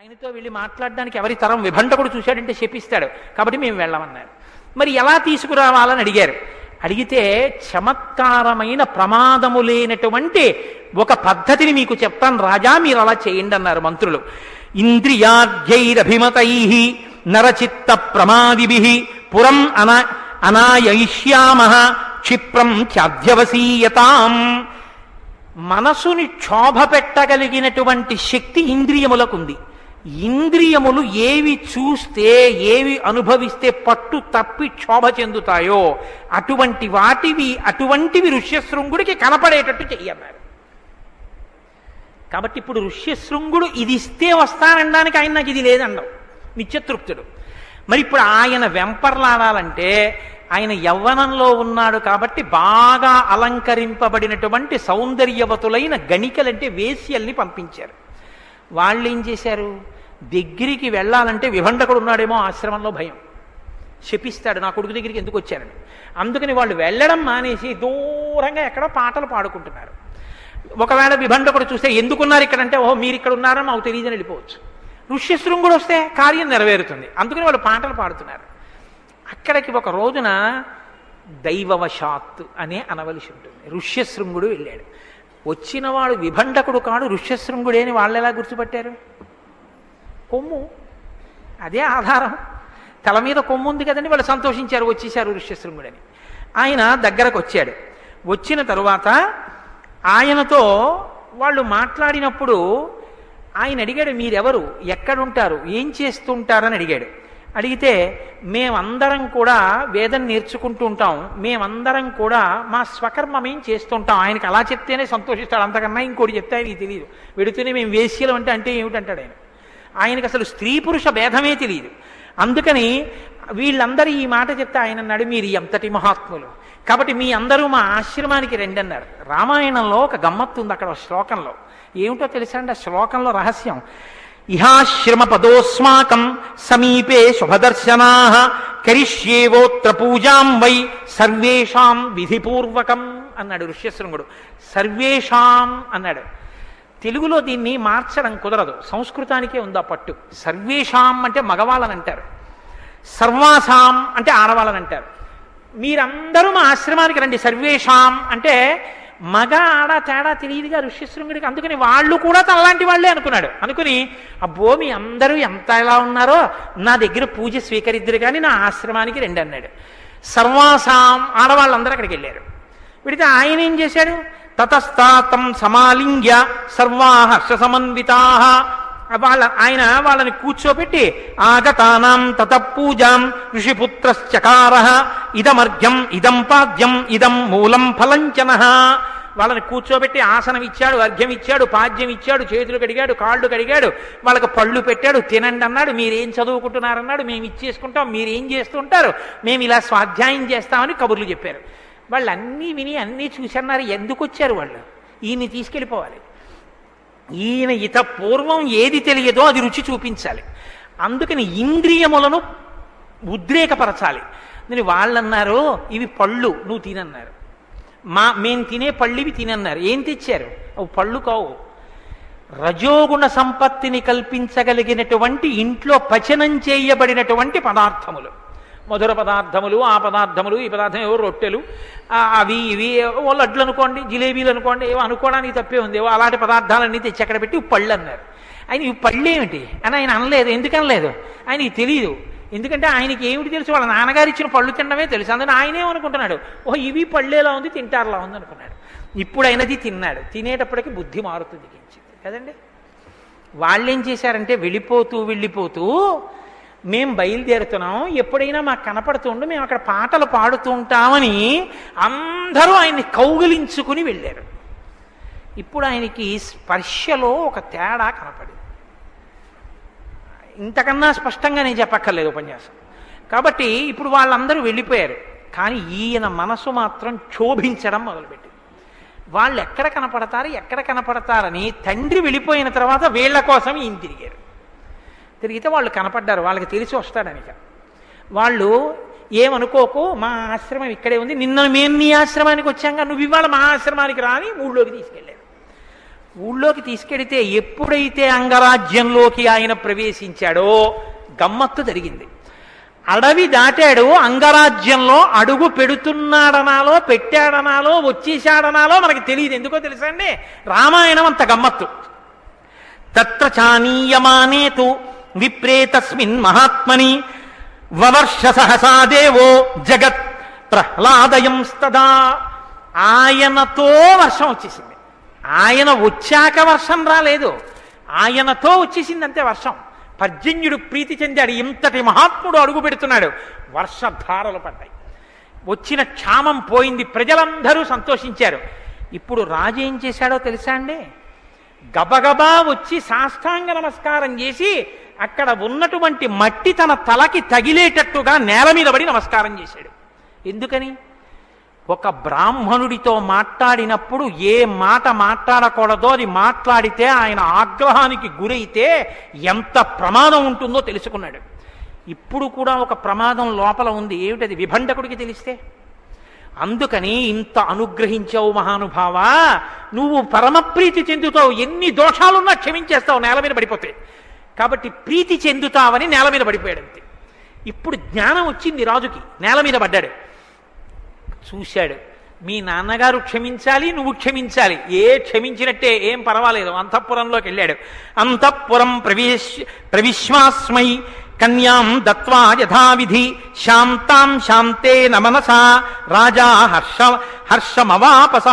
ఆయనతో వెళ్ళి మాట్లాడడానికి ఎవరి తరం విభంటకుడు చూశాడంటే శపిస్తాడు. కాబట్టి మేము వెళ్ళమన్నారు. మరి ఎలా తీసుకురావాలని అడిగారు. అడిగితే చమత్కారమైన ప్రమాదము లేనటువంటి ఒక పద్ధతిని మీకు చెప్తాను. రాజా మీరు అలా చేయండి అన్నారు మంత్రులు. ఇంద్రియాధ్యైరభిమతై నరచిత్త ప్రమాదిభి పురం అన అనాయయిష్యామ క్షిప్రం త్యాధ్యవసీయతాం. మనసుని క్షోభ పెట్టగలిగినటువంటి శక్తి ఇంద్రియములకుంది. ఇంద్రియములు ఏవి చూస్తే ఏవి అనుభవిస్తే పట్టు తప్పి క్షోభ చెందుతాయో అటువంటి వాటివి అటువంటివి ఋష్యశృంగుడికి కనపడేటట్టు చెయ్యన్నారు. కాబట్టి ఇప్పుడు ఋష్యశృంగుడు ఇది ఇస్తే వస్తానడానికి ఆయన నాకు ఇది లేదండవు నిత్యతృప్తుడు. మరి ఇప్పుడు ఆయన వెంపర్లాడాలంటే ఆయన యవ్వనంలో ఉన్నాడు కాబట్టి బాగా అలంకరింపబడినటువంటి సౌందర్యవతులైన గణికలంటే వేశ్యల్ని పంపించారు. వాళ్ళు ఏం చేశారు? దగ్గరికి వెళ్ళాలంటే విభండకుడు ఉన్నాడేమో ఆశ్రమంలో భయం. శపిస్తాడు నా కొడుకు దగ్గరికి ఎందుకు వచ్చారని. అందుకని వాళ్ళు వెళ్ళడం మానేసి దూరంగా ఎక్కడో పాటలు పాడుకుంటున్నారు. ఒకవేళ విభండకుడు చూస్తే ఎందుకున్నారు ఇక్కడ అంటే ఓహో మీరు ఇక్కడ ఉన్నారని మాకు తెలియదని వెళ్ళిపోవచ్చు. ఋష్యశృంగుడు వస్తే కార్యం నెరవేరుతుంది. అందుకని వాళ్ళు పాటలు పాడుతున్నారు. అక్కడికి ఒక రోజున దైవవశాత్తు అనే అనవలసి ఉంటుంది. ఋష్యశృంగుడు వెళ్ళాడు. వచ్చినవాడు విభండకుడు కాడు ఋష్యశృంగుడే అని వాళ్ళు ఎలా గుర్తుపట్టారు? కొమ్ము. అదే ఆధారం. తల మీద కొమ్ము ఉంది కదండి వాళ్ళు సంతోషించారు వచ్చేసారు ఋష్యశృంగుడని. ఆయన దగ్గరకు వచ్చాడు వచ్చిన తరువాత ఆయనతో వాళ్ళు మాట్లాడినప్పుడు ఆయన అడిగాడు మీరెవరు? ఎక్కడుంటారు? ఏం చేస్తుంటారని అడిగాడు. అడిగితే మేమందరం కూడా వేదం నేర్చుకుంటూ ఉంటాం. మేమందరం కూడా మా స్వకర్మమేం చేస్తుంటాం? ఆయనకి అలా చెప్తేనే సంతోషిస్తాడు. అంతకన్నా ఇంకోటి చెప్తే ఆయనకి తెలియదు. వెడుతూనే మేము వేశ్యలం అంటే అంటే ఏమిటంటాడు ఆయన? ఆయనకి అసలు స్త్రీ పురుష భేదమే తెలియదు. అందుకని వీళ్ళందరూ ఈ మాట చెప్తే ఆయన అన్నాడు మీరు ఎంతటి మహాత్ములు? కాబట్టి మీ అందరూ మా ఆశ్రమానికి రండి అన్నారు. రామాయణంలో ఒక గమ్మత్తు ఉంది అక్కడ శ్లోకంలో. ఏమిటో తెలుసా అండి ఆ శ్లోకంలో రహస్యం? ఇహాశ్రమపదోస్మాకం సమీపే శుభదర్శనా కరిష్యేవోత్ర పూజాం వై సర్వేషాం విధిపూర్వకం అన్నాడు ఋష్యశృంగుడు. సర్వేషాం అన్నాడు. తెలుగులో దీన్ని మార్చడం కుదరదు. సంస్కృతానికే ఉందా పట్టు. సర్వేషాం అంటే మగవాళ్ళని అంటారు. సర్వాసాం అంటే ఆడవాళ్ళని అంటారు. మీరందరూ మా ఆశ్రమానికి రండి. సర్వేషాం అంటే మగ ఆడ తేడా తెలియదుగా ఋష్యశృంగుడికి. అందుకని వాళ్ళు కూడా తనలాంటి వాళ్ళే అనుకున్నాడు. అనుకుని ఆ భూమి అందరూ ఎంత ఎలా ఉన్నారో నా దగ్గర పూజ స్వీకరిద్దరు కానీ నా ఆశ్రమానికి రెండు అన్నాడు. సర్వాసాం ఆడవాళ్ళందరూ అక్కడికి వెళ్ళారు. విడితే ఆయన ఏం చేశాడు? తతస్తాతం సమాలింగ్య సర్వా హర్ష సమన్వితా వాళ్ళ ఆయన వాళ్ళని కూర్చోబెట్టి ఆగతానాం తత పూజాం ఋషిపుత్రశ్చకార ఇదమర్ఘ్యం ఇదం పాద్యం ఇదం మూలం ఫలంచన. వాళ్ళని కూర్చోబెట్టి ఆసనం ఇచ్చాడు అర్ఘ్యం ఇచ్చాడు పాద్యం ఇచ్చాడు చేతులు కడిగాడు కాళ్ళు కడిగాడు వాళ్ళకి పళ్ళు పెట్టాడు తినండి అన్నాడు మీరేం చదువుకుంటున్నారన్నాడు మేము ఇచ్చేసుకుంటాం మీరేం చేస్తుంటారు మేము ఇలా స్వాధ్యాయం చేస్తామని కబుర్లు చెప్పారు. వాళ్ళు అన్నీ విని అన్నీ చూసన్నారు ఎందుకు వచ్చారు వాళ్ళు? ఈయన్ని తీసుకెళ్ళిపోవాలి. ఈయన ఇత పూర్వం ఏది తెలియదో అది రుచి చూపించాలి. అందుకని ఇంద్రియములను ఉద్రేకపరచాలి. నేను వాళ్ళన్నారు ఇవి పళ్ళు నువ్వు తినన్నారు. మా మేము తినే పళ్ళు ఇవి తినన్నారు. ఏం తెచ్చారు? అవి పళ్ళు కావు. రజోగుణ సంపత్తిని కల్పించగలిగినటువంటి ఇంట్లో పచనం చేయబడినటువంటి పదార్థములు. మధుర పదార్థములు ఆ పదార్థములు ఈ పదార్థం ఏవో రొట్టెలు అవి ఇవి ఓ లడ్లు అనుకోండి జిలేబీలు అనుకోండి ఏవో అనుకోవడానికి తప్పే ఉంది. ఏవో అలాంటి పదార్థాలన్నీ తెచ్చి అక్కడ పెట్టి పళ్ళు అన్నారు. ఆయన ఇవి పళ్ళు ఏమిటి? అని ఆయన అనలేదు. ఎందుకనలేదు ఆయనకి తెలియదు ఎందుకంటే ఆయనకి ఏమిటి తెలుసు? వాళ్ళ నాన్నగారు ఇచ్చిన పళ్ళు తినడమే తెలుసు. అందుకని ఆయనే అనుకుంటున్నాడు ఓ ఇవి పళ్ళేలా ఉంది? తింటారులా ఉంది అనుకున్నాడు. ఇప్పుడు తిన్నాడు. తినేటప్పటికి బుద్ధి మారుతుంది దిగించింది కదండి? వాళ్ళు ఏం చేశారంటే వెళ్ళిపోతూ వెళ్ళిపోతూ మేము బయలుదేరుతున్నాం ఎప్పుడైనా మాకు కనపడుతుండు మేము అక్కడ పాటలు పాడుతూ ఉంటామని అందరూ ఆయన్ని కౌగిలించుకుని వెళ్ళారు. ఇప్పుడు ఆయనకి స్పర్శలో ఒక తేడా కనపడింది. ఇంతకన్నా స్పష్టంగా నేను చెప్పక్కర్లేదు ఉపన్యాసం. కాబట్టి ఇప్పుడు వాళ్ళందరూ వెళ్ళిపోయారు కానీ ఈయన మనసు మాత్రం క్షోభించడం మొదలుపెట్టింది. వాళ్ళు ఎక్కడ కనపడతారు ఎక్కడ కనపడతారని తండ్రి వెళ్ళిపోయిన తర్వాత వీళ్ళ కోసం ఈయన తిరిగారు. తిరిగితే వాళ్ళు కనపడ్డారు వాళ్ళకి తెలిసి వస్తాడని వాళ్ళు ఏమనుకోకు మా ఆశ్రమం ఇక్కడే ఉంది నిన్న మేము నీ ఆశ్రమానికి వచ్చాక నువ్వు ఇవాళ మా ఆశ్రమానికి రాని ఊళ్ళోకి తీసుకెళ్ళారు ఊళ్ళోకి తీసుకెడితే ఎప్పుడైతే అంగరాజ్యంలోకి ఆయన ప్రవేశించాడో గమ్మత్తు జరిగింది. అడవి దాటాడు అంగరాజ్యంలో అడుగు పెడుతున్నాడనాలో పెట్టాడనాలో వచ్చేశాడనాలో మనకి తెలియదు. ఎందుకో తెలుసా అండి? రామాయణం అంత గమ్మత్తు. తత్ర చానీయమానేతు విప్రేతస్మిన్ విప్రే తస్మిన్ మహాత్మని వవర్ష సహసా దేవో జగత్ ప్రహ్లాదయం స్తదా ఆయనతో వర్షం వచ్చేసింది. ఆయన వచ్చాక వర్షం రాలేదు. ఆయనతో వచ్చేసింది అంతే వర్షం. పర్జన్యుడు ప్రీతి చెందాడు. ఇంతటి మహాత్ముడు అడుగు పెడుతున్నాడు. వర్షధారలు పడ్డాయి. వచ్చిన క్షామం పోయింది. ప్రజలందరూ సంతోషించారు. ఇప్పుడు రాజు ఏం చేశాడో తెలుసా అండి? గబగబా వచ్చి సాష్టాంగ నమస్కారం చేసి అక్కడ ఉన్నటువంటి మట్టి తన తలకి తగిలేటట్టుగా నేల మీద పడి నమస్కారం చేశాడు. ఎందుకని? ఒక బ్రాహ్మణుడితో మాట్లాడినప్పుడు ఏ మాట మాట్లాడకూడదో అది మాట్లాడితే ఆయన ఆగ్రహానికి గురైతే ఎంత ప్రమాదం ఉంటుందో తెలుసుకున్నాడు. ఇప్పుడు కూడా ఒక ప్రమాదం లోపల ఉంది. ఏమిటది విభండకుడికి తెలిస్తే? అందుకని ఇంత అనుగ్రహించావు మహానుభావా నువ్వు పరమప్రీతి చెందుతావు. ఎన్ని దోషాలున్నా క్షమించేస్తావు. నేల మీద పడిపోతే. కాబట్టి ప్రీతి చెందుతావని నేల మీద పడిపోయాడు అంతే ఇప్పుడు జ్ఞానం వచ్చింది రాజుకి నేల మీద పడ్డాడు. చూశాడు మీ నాన్నగారు క్షమించాలి నువ్వు క్షమించాలి. ఏ క్షమించినట్టే ఏం పర్వాలేదు అంతఃపురంలోకి వెళ్ళాడు. అంతఃపురం ప్రవేశ ప్రవిశ్వాస్మై కన్యాం దత్వా యథావిధి శాంతాం శాంతే నమనసా రాజా హర్ష హర్షమవాపస.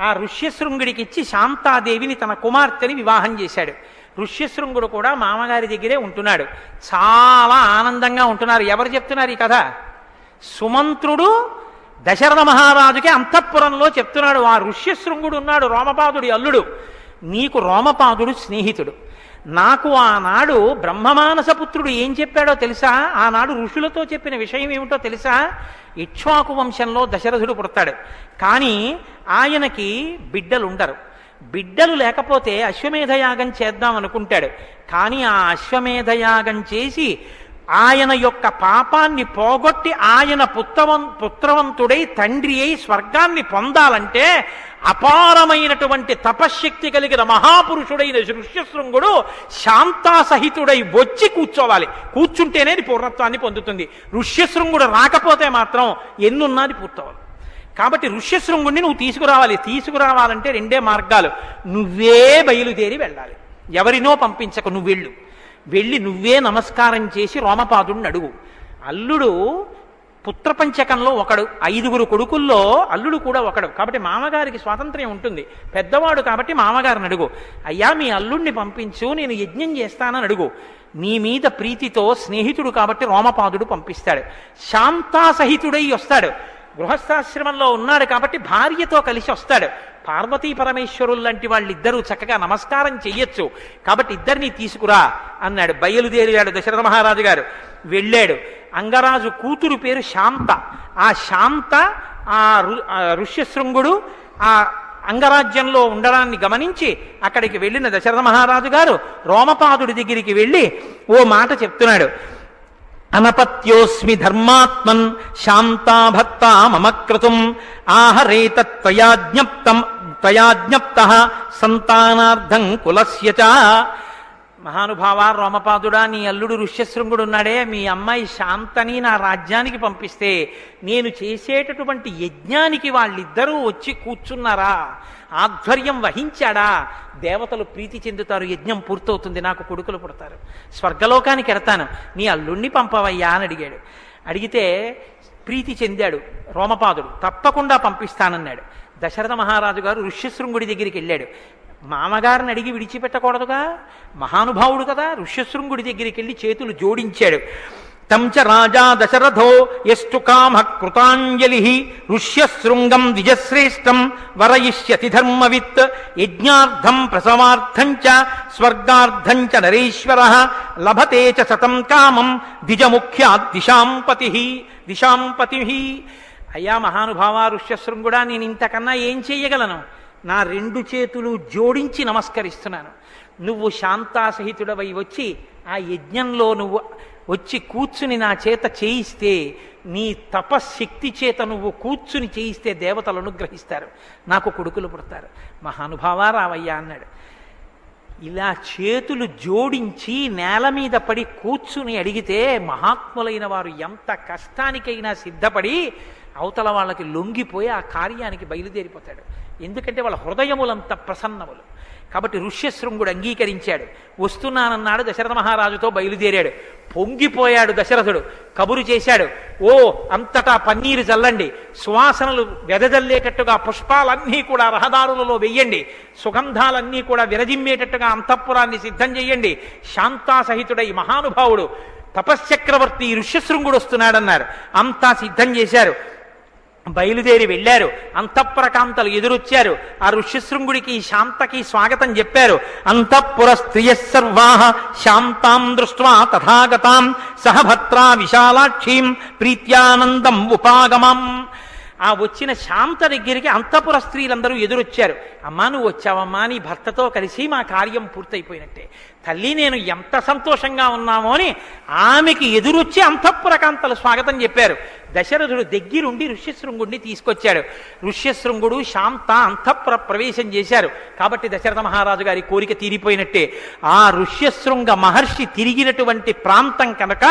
ఆ ఋష్యశృంగుడికిచ్చి శాంతాదేవిని తన కుమార్తెని వివాహం చేశాడు. ఋష్యశృంగుడు కూడా మామగారి దగ్గరే ఉంటున్నాడు. చాలా ఆనందంగా ఉంటున్నారు. ఎవరు చెప్తున్నారు ఈ కథ? సుమంత్రుడు దశరథ మహారాజుకి అంతఃపురంలో చెప్తున్నాడు. ఆ ఋష్యశృంగుడు ఉన్నాడు రోమపాదుడి అల్లుడు. నీకు రోమపాదుడు స్నేహితుడు. నాకు ఆనాడు బ్రహ్మమానసపుత్రుడు ఏం చెప్పాడో తెలుసా? ఆనాడు ఋషులతో చెప్పిన విషయం ఏమిటో తెలుసా? ఇక్ష్వాకు వంశంలో దశరథుడు పుడతాడు. కానీ ఆయనకి బిడ్డలు ఉండరు బిడ్డలు లేకపోతే అశ్వమేధయాగం చేద్దాం అనుకుంటాడు. కానీ ఆ అశ్వమేధయాగం చేసి ఆయన యొక్క పాపాన్ని పోగొట్టి ఆయన పుత్రవం పుత్రవంతుడై తండ్రి అయి స్వర్గాన్ని పొందాలంటే అపారమైనటువంటి తపశ్శక్తి కలిగిన మహాపురుషుడైన ఋష్యశృంగుడు శాంతాసహితుడై వచ్చి కూర్చోవాలి. కూర్చుంటేనే పూర్ణత్వాన్ని పొందుతుంది. ఋష్యశృంగుడు రాకపోతే మాత్రం ఎన్నున్నది పూర్తవాలి కాబట్టి ఋష్యశృంగుణ్ణి నువ్వు తీసుకురావాలి. తీసుకురావాలంటే రెండే మార్గాలు. నువ్వే బయలుదేరి వెళ్ళాలి. ఎవరినో పంపించక నువ్వు వెళ్ళు. వెళ్ళి నువ్వే నమస్కారం చేసి రోమపాదుడిని అడుగు. అల్లుడు పుత్రపంచకంలో ఒకడు ఐదుగురు కొడుకుల్లో అల్లుడు కూడా ఒకడు. కాబట్టి మామగారికి స్వాతంత్ర్యం ఉంటుంది. పెద్దవాడు కాబట్టి మామగారిని అడుగు. అయ్యా మీ అల్లుడిని పంపించు నేను యజ్ఞం చేస్తానని అడుగు. నీ మీద ప్రీతితో స్నేహితుడు కాబట్టి రోమపాదుడు పంపిస్తాడు. శాంతాసహితుడై వస్తాడు. గృహస్థాశ్రమంలో ఉన్నాడు కాబట్టి భార్యతో కలిసి వస్తాడు. పార్వతీ పరమేశ్వరులు లాంటి వాళ్ళిద్దరూ చక్కగా నమస్కారం చెయ్యొచ్చు. కాబట్టి ఇద్దరిని తీసుకురా అన్నాడు. బయలుదేరాడు దశరథ మహారాజు గారు. వెళ్ళాడు. అంగరాజు కూతురు పేరు శాంత. ఆ శాంత ఆ ఋష్యశృంగుడు ఆ అంగరాజ్యంలో ఉండడాన్ని గమనించి అక్కడికి వెళ్ళిన దశరథ మహారాజు గారు రోమపాదుడి దగ్గరికి వెళ్ళి ఓ మాట చెప్తున్నాడు. అనపత్యోస్మి ధర్మాత్మన్ శాంతాభక్త మమ క్రతుం ఆహరేత త్వయాజ్ఞప్తం త్వయాజ్ఞప్త సంతానార్థం కులస్య చ. మహానుభావ రోమపాదుడా నీ అల్లుడు ఋష్యశృంగుడు ఉన్నాడే మీ అమ్మాయి శాంతని నా రాజ్యానికి పంపిస్తే నేను చేసేటటువంటి యజ్ఞానికి వాళ్ళిద్దరూ వచ్చి కూర్చున్నారా? ఆధ్వర్యం వహించాడా? దేవతలు ప్రీతి చెందుతారు యజ్ఞం పూర్తవుతుంది నాకు కొడుకులు పుడతారు. స్వర్గలోకానికి ఎడతాను నీ అల్లుణ్ణి పంపవయ్యా అని అడిగాడు. అడిగితే ప్రీతి చెందాడు రోమపాదుడు తప్పకుండా పంపిస్తానన్నాడు. దశరథ మహారాజు గారు ఋష్యశృంగుడి దగ్గరికి వెళ్ళాడు. మామగారిని అడిగి విడిచిపెట్టకూడదుగా? మహానుభావుడు కదా ఋష్యశృంగుడి దగ్గరికి వెళ్ళి చేతులు జోడించాడు. తంచ రాజా దశరథో ఎస్టు కామ కృతాంజలి ఋష్యశృంగం ద్విజశ్రేష్టం వరయిష్యతి ధర్మవిత్ యజ్ఞార్థం ప్రసవార్థం చ స్వర్గార్థం చ నరేశ్వర లభతే చ సతం కామం ద్విజముఖ్యాత్ దిశాంపతి దిశాంపతి అయ్యా మహానుభావ ఋష్యశృంగుడా నేను ఇంతకన్నా ఏం చెయ్యగలను నా రెండు చేతులు జోడించి నమస్కరిస్తున్నాను. నువ్వు శాంతాసహితుడవై వచ్చి ఆ యజ్ఞంలో నువ్వు వచ్చి కూర్చుని నా చేత చేయిస్తే నీ తపశక్తి చేత నువ్వు కూర్చుని చేయిస్తే దేవతలు అనుగ్రహిస్తారు. నాకు కొడుకులు పుడతారు. మహానుభావా రావయ్యా అన్నాడు. ఇలా చేతులు జోడించి నేల మీద పడి కూర్చుని అడిగితే మహాత్ములైన వారు ఎంత కష్టానికైనా సిద్ధపడి అవతల వాళ్ళకి లొంగిపోయి ఆ కార్యానికి బయలుదేరిపోతాడు. ఎందుకంటే వాళ్ళ హృదయములంత ప్రసన్నములు. కాబట్టి ఋష్యశృంగుడు అంగీకరించాడు. వస్తున్నానన్నాడు దశరథ మహారాజుతో బయలుదేరాడు. పొంగిపోయాడు దశరథుడు. కబురు చేశాడు. ఓ అంతటా పన్నీరు చల్లండి సువాసనలు వెదజల్లేటట్టుగా పుష్పాలన్నీ కూడా రహదారులలో వెయ్యండి. సుగంధాలన్నీ కూడా విరజిమ్మేటట్టుగా అంతఃపురాన్ని సిద్ధం చేయండి శాంతాసహితుడై మహానుభావుడు తపశ్చక్రవర్తి ఋష్యశృంగుడు వస్తున్నాడన్నారు. అంతా సిద్ధం చేశారు. బయలుదేరి వెళ్ళారు. అంతఃపురకాంతలు ఎదురొచ్చారు. ఆ ఋష్యశృంగుడికి శాంతకి స్వాగతం చెప్పారు. అంతఃపుర స్త్రియ సర్వాహ శాంతాం దృష్ట్వా తథాగతాం సహభత్రా విశాలాక్షీం ప్రీత్యానందం ఉపాగమం ఆ వచ్చిన శాంత దగ్గరికి అంతఃపుర స్త్రీలందరూ ఎదురొచ్చారు. అమ్మా నువ్వు వచ్చావమ్మా నీ భర్తతో కలిసి మా కార్యం పూర్తయిపోయినట్టే. తల్లి నేను ఎంత సంతోషంగా ఉన్నామో అని ఆమెకి ఎదురొచ్చి అంతఃపురకాంతలు స్వాగతం చెప్పారు. దశరథుడు దగ్గరుండి ఋష్యశృంగుడిని తీసుకొచ్చాడు. ఋష్యశృంగుడు శాంత అంతఃపుర ప్రవేశం చేశారు. కాబట్టి దశరథ మహారాజు గారి కోరిక తీరిపోయినట్టే. ఆ ఋష్యశృంగ మహర్షి తిరిగినటువంటి ప్రాంతం కనుక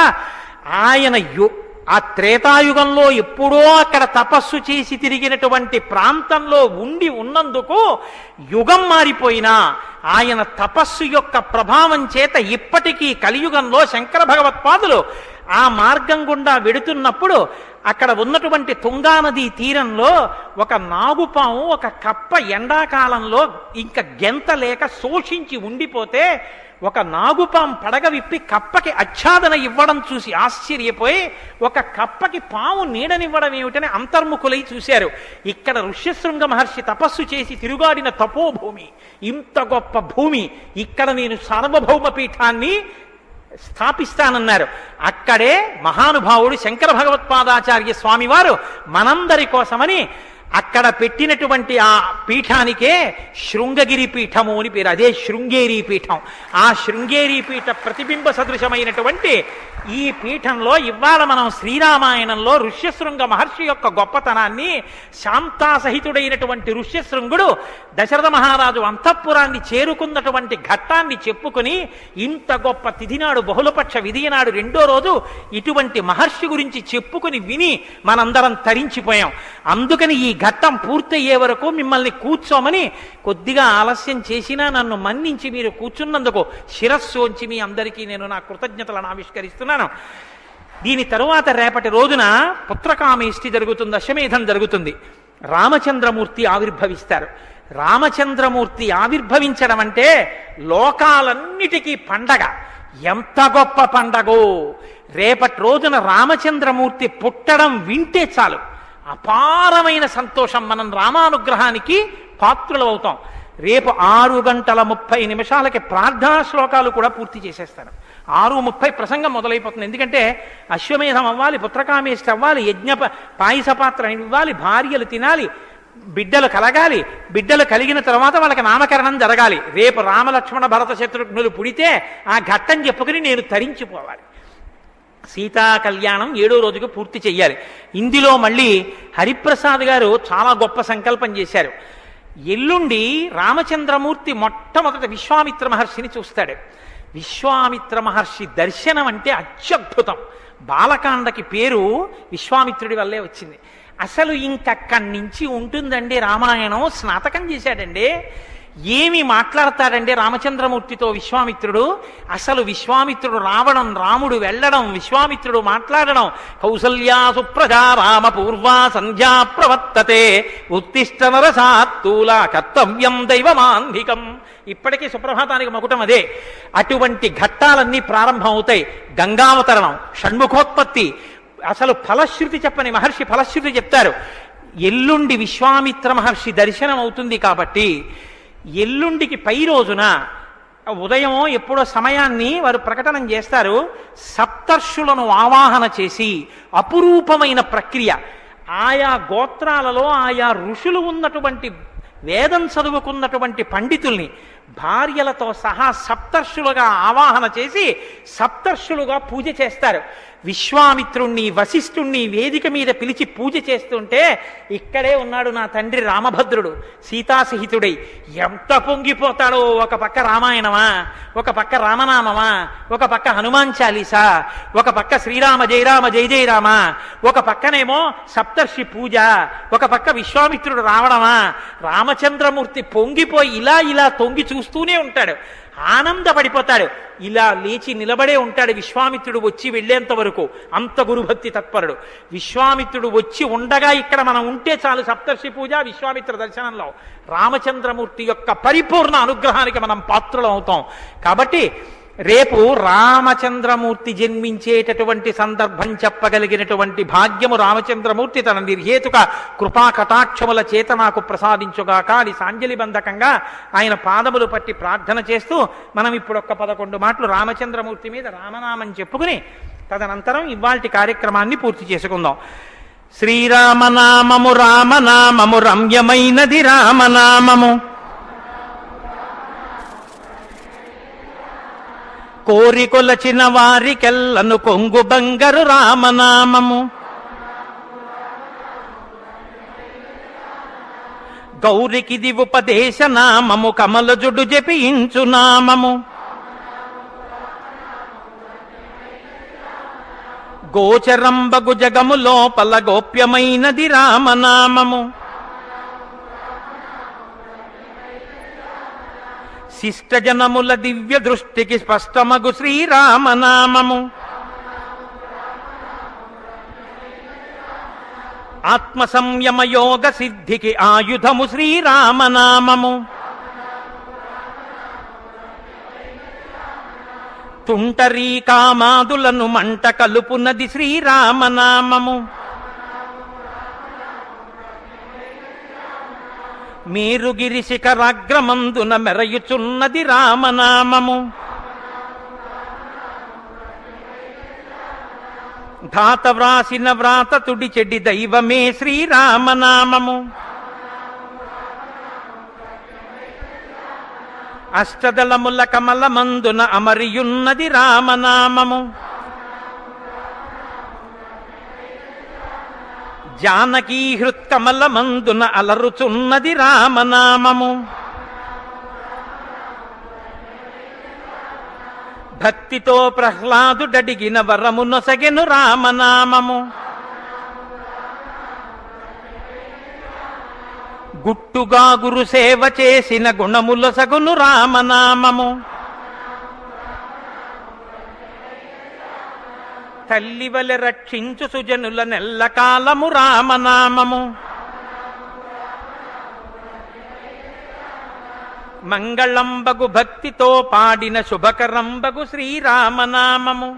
ఆయన యో ఆ త్రేతాయుగంలో ఎప్పుడో అక్కడ తపస్సు చేసి తిరిగినటువంటి ప్రాంతంలో ఉండి ఉన్నందుకు యుగం మారిపోయినా ఆయన తపస్సు యొక్క ప్రభావం చేత ఇప్పటికీ కలియుగంలో శంకర భగవత్పాదులు ఆ మార్గం గుండా వెడుతున్నప్పుడు అక్కడ ఉన్నటువంటి తుంగానది తీరంలో ఒక నాగుపాము ఒక కప్ప ఎండాకాలంలో ఇంకా గెంత లేక శోషించి ఉండిపోతే ఒక నాగుపాం పడగ విప్పి కప్పకి ఆచ్ఛాదన ఇవ్వడం చూసి ఆశ్చర్యపోయి ఒక కప్పకి పాము నీడనివ్వడం ఏమిటని అంతర్ముఖులై చూశారు. ఇక్కడ ఋష్యశృంగ మహర్షి తపస్సు చేసి తిరుగాడిన తపోభూమి. ఇంత గొప్ప భూమి. ఇక్కడ నేను సార్వభౌమ పీఠాన్ని స్థాపిస్తానన్నారు. అక్కడే మహానుభావుడు శంకర భగవత్పాదాచార్య స్వామివారు మనందరి కోసమని అక్కడ పెట్టినటువంటి ఆ పీఠానికే శృంగగిరి పీఠము అని పేరు. అదే శృంగేరి పీఠం. ఆ శృంగేరి పీఠ ప్రతిబింబ సదృశమైనటువంటి ఈ పీఠంలో ఇవాళ మనం శ్రీరామాయణంలో ఋష్యశృంగ మహర్షి యొక్క గొప్పతనాన్ని శాంతాసహితుడైనటువంటి ఋష్యశృంగుడు దశరథ మహారాజు అంతఃపురాన్ని చేరుకున్నటువంటి ఘట్టాన్ని చెప్పుకుని ఇంత గొప్ప తిథినాడు బహుళపక్ష విధినాడు రెండో రోజు ఇటువంటి మహర్షి గురించి చెప్పుకుని విని మనందరం తరించిపోయాం. అందుకని ఈ ఘట్టం పూర్తయ్యే వరకు మిమ్మల్ని కూర్చోమని కొద్దిగా ఆలస్యం చేసినా నన్ను మన్నించి మీరు కూర్చున్నందుకు శిరస్సు ఉంచి మీ అందరికీ నేను నా కృతజ్ఞతలను ఆవిష్కరిస్తున్నాను. దీని తరువాత రేపటి రోజున పుత్రకామేష్టి జరుగుతుంది అశ్వమేధం జరుగుతుంది. రామచంద్రమూర్తి ఆవిర్భవిస్తారు. రామచంద్రమూర్తి ఆవిర్భవించడం అంటే లోకాలన్నిటికీ పండగ. ఎంత గొప్ప పండగో! రేపటి రోజున రామచంద్రమూర్తి పుట్టడం వింటే చాలు. అపారమైన సంతోషం మనం రామానుగ్రహానికి పాత్రులు అవుతాం. రేపు ఆరు గంటల ముప్పై నిమిషాలకి ప్రార్థనా శ్లోకాలు కూడా పూర్తి చేసేస్తాను. ఆరు ముప్పై ప్రసంగం మొదలైపోతుంది. ఎందుకంటే అశ్వమేధం అవ్వాలి పుత్రకామేష్టి అవ్వాలి యజ్ఞ పాయస పాత్ర ఇవ్వాలి భార్యలు తినాలి బిడ్డలు కలగాలి బిడ్డలు కలిగిన తర్వాత వాళ్ళకి నామకరణం జరగాలి. రేపు రామలక్ష్మణ భరత శత్రుఘ్నులు పుడితే ఆ ఘట్టం చెప్పుకుని నేను తరించిపోవాలి. సీతా కళ్యాణం ఏడో రోజుకి పూర్తి చెయ్యాలి. ఇందులో మళ్ళీ హరిప్రసాద్ గారు చాలా గొప్ప సంకల్పం చేశారు. ఎల్లుండి రామచంద్రమూర్తి మొట్టమొదట విశ్వామిత్ర మహర్షిని చూస్తాడు. విశ్వామిత్ర మహర్షి దర్శనం అంటే అత్యద్భుతం. బాలకాండకి పేరు విశ్వామిత్రుడి వల్లే వచ్చింది. అసలు ఇంకక్కడి నుంచి ఉంటుందండి రామాయణం? స్నాతకం చేశాడండి. ఏమి మాట్లాడతాడండి రామచంద్రమూర్తితో విశ్వామిత్రుడు? అసలు విశ్వామిత్రుడు రావడం రాముడు వెళ్ళడం విశ్వామిత్రుడు మాట్లాడడం కౌసల్యా సుప్రజా రామ పూర్వా సంధ్యా ప్రవర్తతే. ఉత్తిష్ట నరసాత్తూల కర్తవ్యం దైవమాంధికం. ఇప్పటికీ సుప్రభాతానికి మకుటం అదే. అటువంటి ఘట్టాలన్నీ ప్రారంభం అవుతాయి గంగావతరణం షణ్ముఖోత్పత్తి. అసలు ఫలశ్రుతి చెప్పని మహర్షి ఫలశ్రుతి చెప్తారు. ఎల్లుండి విశ్వామిత్ర మహర్షి దర్శనం అవుతుంది కాబట్టి ఎల్లుండికి పై రోజున ఉదయమో ఎప్పుడో సమయాన్ని వారు ప్రకటన చేస్తారు. సప్తర్షులను ఆవాహన చేసి అపురూపమైన ప్రక్రియ. ఆయా గోత్రాలలో ఆయా ఋషులు ఉన్నటువంటి వేదం చదువుకున్నటువంటి పండితుల్ని భార్యలతో సహా సప్తర్షులుగా ఆవాహన చేసి సప్తర్షులుగా పూజ చేస్తారు. విశ్వామిత్రుణ్ణి వశిష్ఠుణ్ణి వేదిక మీద పిలిచి పూజ చేస్తుంటే ఇక్కడే ఉన్నాడు నా తండ్రి రామభద్రుడు సీతాసహితుడై. ఎంత పొంగిపోతాడో ఒక పక్క రామాయణమా ఒక పక్క రామనామమా ఒక పక్క హనుమాన్ చాలీసా ఒక పక్క శ్రీరామ జయరామ జయ జయరామ ఒక పక్కనేమో సప్తర్షి పూజ ఒక పక్క విశ్వామిత్రుడు రావడమా. రామచంద్రమూర్తి పొంగిపోయి ఇలా ఇలా తొంగి చూస్తూనే ఉంటాడు. ఆనందపడిపోతాడు. ఇలా లేచి నిలబడే ఉంటాడు విశ్వామిత్రుడు వచ్చి వెళ్ళేంత వరకు. అంత గురుభక్తి తత్పరుడు. విశ్వామిత్రుడు వచ్చి ఉండగా ఇక్కడ మనం ఉంటే చాలు సప్తర్షి పూజ విశ్వామిత్ర దర్శనంలో. రామచంద్రమూర్తి యొక్క పరిపూర్ణ అనుగ్రహానికి మనం పాత్రలు అవుతాం. కాబట్టి రేపు రామచంద్రమూర్తి జన్మించేటటువంటి సందర్భం చెప్పగలిగినటువంటి భాగ్యము రామచంద్రమూర్తి తన నిర్హేతుక కృపా కటాక్షముల చేత నాకు ప్రసాదించుగాక అది సాంజలి బంధకంగా ఆయన పాదములు పట్టి ప్రార్థన చేస్తూ మనం ఇప్పుడు ఒక్క పదకొండు మాటలు రామచంద్రమూర్తి మీద రామనామం చెప్పుకుని తదనంతరం ఇవాల్టి కార్యక్రమాన్ని పూర్తి చేసుకుందాం. శ్రీరామనామము రామనామము రమ్యమైనది రామనామము. కోరికొలచిన వారికెల్లను కొంగు బంగరు రామనామము. గౌరికిది ఉపదేశ నామము కమలజుడు జపించు నామము. గోచరంబగు జగము లోపల గోప్యమైనది రామనామము. శిష్టజనముల దివ్య దృష్టికి స్పష్టమగు శ్రీరామనామము. ఆత్మ సంయమ యోగ సిద్ధికి ఆయుధము శ్రీరామనామము. తుంటరీ కామాదులను మంట కలుపునది శ్రీరామనామము. మేరుగిరి శిఖరాగ్రమందున మెరయుచున్నది రామనామము. ధాత వ్రాసిన వ్రాత తుడి చెడి దైవమే శ్రీరామనామము. అష్టదళముల కమలమందున అమరియున్నది రామనామము. జానకీ హృత్కమలమందున అలరుచున్నది రామనామము. భక్తితో ప్రహ్లాదుడడిగిన వరమునొసగెను రామనామము. గుట్టుగా గురు సేవ చేసిన గుణములొసగును రామనామము. తల్లివలె రక్షించు సుజనుల నెల్లకాలము రామనామము. మంగళంబగు భక్తితో పాడిన శుభకరంబగు శ్రీరామనామము.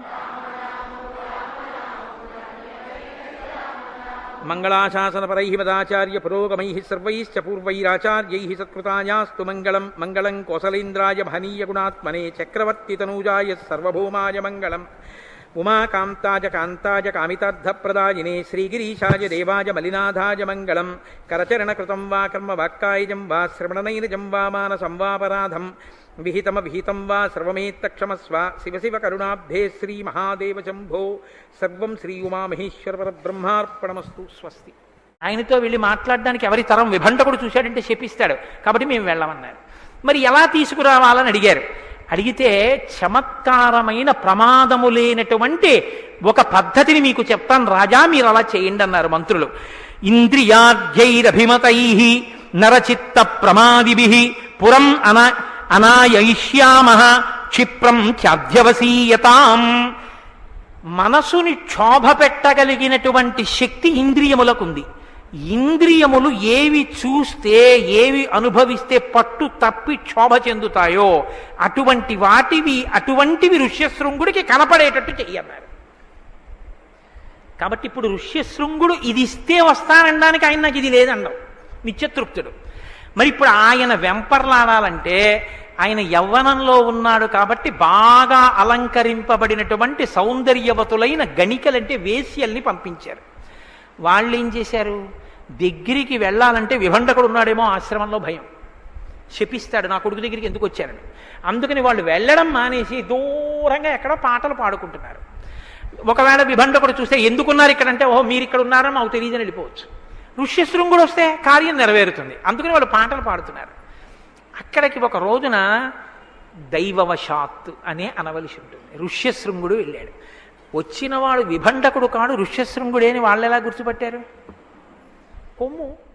మంగళాశాసనపరై మదాచార్య పురోగమై సర్వైశ్చ పూర్వైరాచార్యై సత్కృతాయాస్తు మంగళం. మంగళం కోసలేంద్రాయ మహనీయ గుణాత్మనే చక్రవర్తి తనూజాయ సర్వభౌమాయ మంగళం. ఉమాకాంతాజ కాంతాజ కామితార్థప్రదాయినే శ్రీగిరీశాయ దేవాయ మలినాథాయ మంగళం కరచరణకృతం వా కర్మ వాక్కాయజం వా శ్రవణనైనజం వా మానసం వాపరాధం విహితమ విహితం వా సర్వమేత్తక్షమస్వ శివ శివ కరుణాబ్ధే శ్రీ మహాదేవ శంభో సర్వం శ్రీ ఉమామహేశ్వర బ్రహ్మార్పణమస్తు స్వస్తి. ఆయనతో వెళ్ళి మాట్లాడడానికి ఎవరి తరం విభంటకుడు చూశాడంటే శపిస్తాడు. కాబట్టి మేము వెళ్ళమన్నారు. మరి ఎలా తీసుకురావాలని అడిగారు. అడిగితే చమత్కారమైన ప్రమాదము లేనటువంటి ఒక పద్ధతిని మీకు చెప్తాను రాజా మీరు అలా చేయండి అన్నారు మంత్రులు. ఇంద్రియాధ్యైరభిమతై నరచిత్త ప్రమాదిభి పురం అన అనాయయిష్యామ క్షిప్రం త్యాధ్యవసీయతాం. మనసుని క్షోభ పెట్టగలిగినటువంటి శక్తి ఇంద్రియములకుంది. ఇంద్రియములు ఏవి చూస్తే ఏవి అనుభవిస్తే పట్టు తప్పి క్షోభ చెందుతాయో అటువంటి వాటివి అటువంటివి ఋష్యశృంగుడికి కనపడేటట్టు చెయ్యన్నారు. కాబట్టి ఇప్పుడు ఋష్యశృంగుడు ఇది ఇస్తే వస్తానడానికి ఆయన నాకు ఇది లేదండవు నిత్యతృప్తుడు. మరి ఇప్పుడు ఆయన వెంపర్లాడాలంటే ఆయన యవ్వనంలో ఉన్నాడు కాబట్టి బాగా అలంకరింపబడినటువంటి సౌందర్యవతులైన గణికలంటే వేశ్యల్ని పంపించారు. వాళ్ళు ఏం చేశారు? దగ్గరికి వెళ్ళాలంటే విభండకుడు ఉన్నాడేమో ఆశ్రమంలో భయం. శపిస్తాడు నా కొడుకు దగ్గరికి ఎందుకు వచ్చారని. అందుకని వాళ్ళు వెళ్ళడం మానేసి దూరంగా ఎక్కడో పాటలు పాడుకుంటున్నారు. ఒకవేళ విభండకుడు చూస్తే ఎందుకున్నారు ఇక్కడ అంటే ఓహో మీరు ఇక్కడ ఉన్నారని మాకు తెలియదని వెళ్ళిపోవచ్చు. ఋష్యశృంగుడు వస్తే కార్యం నెరవేరుతుంది. అందుకని వాళ్ళు పాటలు పాడుతున్నారు. అక్కడికి ఒక రోజున దైవవశాత్తు అనే అనవలసి ఉంటుంది. ఋష్యశృంగుడు వెళ్ళాడు. వచ్చినవాడు విభండకుడు కాడు ఋష్యశృంగుడే అని వాళ్ళు ఎలా గుర్తుపట్టారు? కొమ్ము.